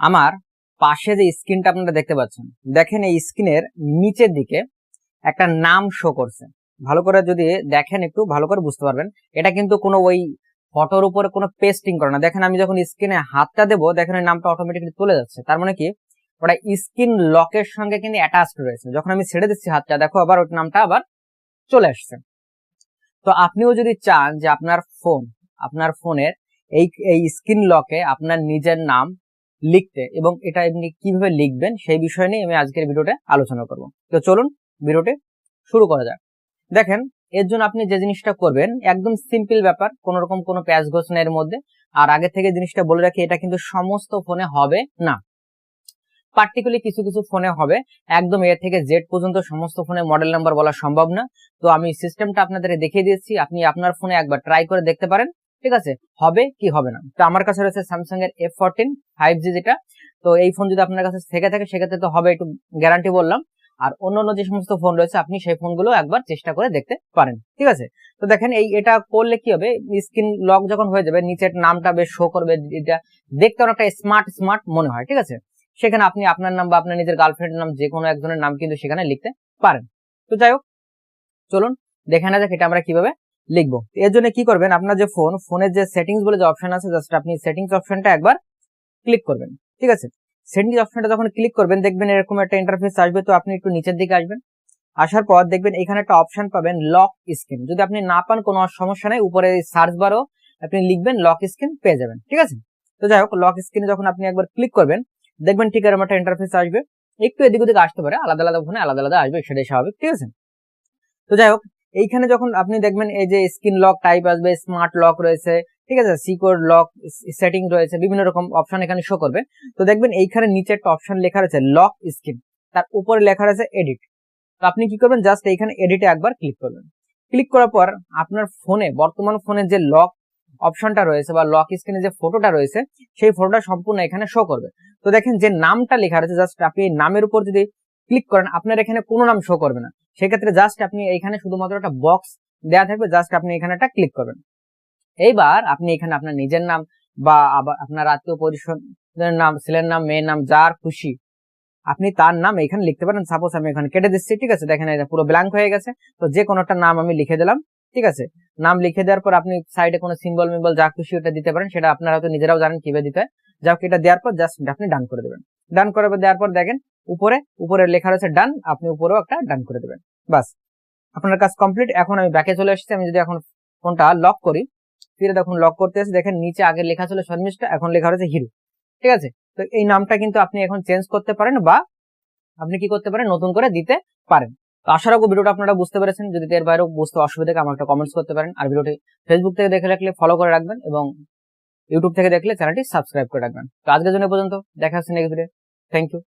আমার পাশে যে স্ক্রিনটা আপনারা দেখতে পাচ্ছেন, দেখেন এই স্ক্রিনের নিচের দিকে একটা নাম শো করছে। ভালো করে যদি দেখেন একটু, ভালো করে বুঝতে পারবেন। এটা কিন্তু কোনো ওই ফটোর উপরে কোনো পেস্টিং করে না। দেখেন আমি যখন স্ক্রিনে হাতটা দেবো, দেখেন ওই নামটা অটোমেটিকলি চলে যাচ্ছে। তার মানে কি? ওটা স্ক্রিন লকের সঙ্গে কিন্তু অ্যাটাচড রয়েছে। যখন আমি ছেড়ে দিচ্ছি হাতটা, দেখো আবার ওই নামটা আবার চলে আসছে। তো আপনিও যদি চান যে আপনার ফোন আপনার ফোনের এই এই স্ক্রিন লকে আপনার নিজের নাম লিখতে এবং এটা এমনি কীভাবে লিখবেন সেই বিষয় নিয়ে আমি আজকের ভিডিওতে আলোচনা করব। তো চলুন ভিডিওটি শুরু করা যাক। দেখেন, এর জন্য আপনি যে জিনিসটা করবেন, একদম সিম্পল ব্যাপার কোন রকম কোনো প্যাচ ঘোষ না এর মধ্যে। আর আগে থেকে জিনিসটা বলে রাখি, এটা কিন্তু সমস্ত ফোনে হবে না। পার্টিকুলারলি কিছু কিছু ফোনে হবে। একদম এ থেকে জেড পর্যন্ত সমস্ত ফোনে মডেল নাম্বার বলা সম্ভব না। তো আমি সিস্টেমটা আপনাদের দেখিয়ে দিয়েছি। আপনি আপনার ফোনে একবার ট্রাই করে দেখতে পারেন। ঠিক আছে? হবে কি হবে না? তো আমার কাছে রয়েছে স্যামসাং এর এফ ফোরটিন ফাইভ জি যেটা। তো এই ফোন যদি আপনার কাছে থেকে থাকে, সেক্ষেত্রে তো হবে একটু গ্যারান্টি বললাম। আর অন্য যে সমস্ত ফোন রয়েছে, আপনি সেই ফোনগুলো একবার চেষ্টা করে দেখতে পারেন। ঠিক আছে? তো দেখেন, এই এটা করলে কি হবে? স্ক্রিন লক যখন হয়ে যাবে, নিচের নামটা বেশ শো করবে। এটা দেখতে অনেকটা স্মার্ট স্মার্ট মনে হয়, ঠিক আছে? সেখানে আপনি আপনার নাম বা আপনার নিজের গার্লফ্রেন্ডের নাম, যে কোনো একজনের নাম কিন্তু সেখানে লিখতে পারেন। তো যাই হোক, চলুন, দেখে না যাক এটা আমরা কীভাবে লিখব। এর জন্য কি করবেন, আপনার যে ফোন ফোনের যে সেটিংস বলে যে অপশন আছে জাস্ট আপনি সেটিংস অপশনটা একবার ক্লিক করবেন, ঠিক আছে? সেটিংস অপশনটা যখন ক্লিক করবেন, দেখবেন এরকম একটা ইন্টারফেস আসবে, তো আপনি একটু নিচের দিকে আসবেন। আসার পর দেখবেন এখানে একটা অপশন পাবেন লক স্ক্রিন যদি আপনি না পান, কোনো সমস্যা নেই, উপরে সার্চ বারও আপনি লিখবেন লক স্ক্রিন পেয়ে যাবেন, ঠিক আছে? তো যাই হোক লক স্ক্রিনে যখন আপনি একবার ক্লিক করবেন, দেখবেন ঠিক এরকম একটা ইন্টারফেস আসবে। একটু এদিক ওদিক আসতে পারে, আলাদা আলাদা ফোনে আলাদা আলাদা আসবে সেটাই স্বাভাবিক, ঠিক আছে? তো যাই হোক এইখানে যখন আপনি দেখবেন এই যে স্ক্রিন লক টাইপ আসবে স্মার্ট লক রয়েছে, ঠিক আছে? সিকিউর লক সেটিং রয়েছে, বিভিন্ন রকম অপশন এখানে শো করবে। তো দেখবেন এইখানে নিচে একটা অপশন লেখা রয়েছে লক স্ক্রিন তার উপরে লেখা রয়েছে এডিট তো আপনি কি করবেন? জাস্ট এইখানে এডিটে একবার ক্লিক করবেন। ক্লিক করার পর আপনার ফোনে বর্তমান ফোনে যে লক অপশনটা রয়েছে বা লক স্ক্রিনে যে ফটোটা রয়েছে, সেই ফটোটা সম্পূর্ণ এখানে শো করবে। তো দেখেন যে নামটা লেখা রয়েছে জাস্ট আপনি নামের উপর যদি ক্লিক করেন, আপনার এখানে কোনো নাম শো করবে না। সেক্ষেত্রে জাস্ট আপনি এখানে শুধুমাত্র একটা বক্স দেওয়া থাকবে জাস্ট আপনি এখানে একটা ক্লিক করবেন। এইবার আপনি এখানে আপনার নিজের নাম বা আপনার আত্মীয় পরিষদের নাম, ছেলের নাম, মেয়ের নাম, যার খুশি, আপনি তার নাম এখানে লিখতে পারেন। সাপোজ আমি এখানে কেটে দিচ্ছি, ঠিক আছে? দেখেন পুরো ব্ল্যাঙ্ক হয়ে গেছে। তো যে কোনো একটা নাম আমি লিখে দিলাম, ঠিক আছে? নাম লিখে দেওয়ার পর আপনি সাইডে কোনো সিম্বল মিম্বল যা খুশি ওটা দিতে পারেন। সেটা আপনারা হয়তো নিজেরাও জানেন কীভাবে দিতে হয়। যাই হোক এটা দেওয়ার পর জাস্ট আপনি ডান করে দেবেন। ডান করে দেওয়ার পর দেখেন উপরে উপরে লেখা রয়েছে ডান আপনি উপরেও একটা ডান করে দেবেন। বাস, আপনার কাজ কমপ্লিট এখন আমি ব্যাকে চলে এসেছি। আমি যদি এখন ফোনটা লক করি, ফিরে দেখুন লক করতে এসে দেখেন নিচে আগে লেখা ছিল শর্মিষ্ঠা, এখন লেখা রয়েছে হিরো। ঠিক আছে? তো এই নামটা কিন্তু আপনি এখন চেঞ্জ করতে পারেন বা আপনি কি করতে পারেন? নতুন করে দিতে পারেন। আশা রাখব ভিডিওটা আপনারা বুঝতে পেরেছেন। যদি এর বাইরেও বুঝতে অসুবিধা আমার একটা কমেন্টস করতে পারেন। আর ভিডিওটি ফেসবুক থেকে দেখে রাখলে ফলো করে রাখবেন এবং ইউটিউব থেকে দেখলে চ্যানেলটি সাবস্ক্রাইব করে রাখবেন। তো আজকের জন্য এ পর্যন্ত। দেখা হচ্ছে নেক্সট ভিডিও থ্যাংক ইউ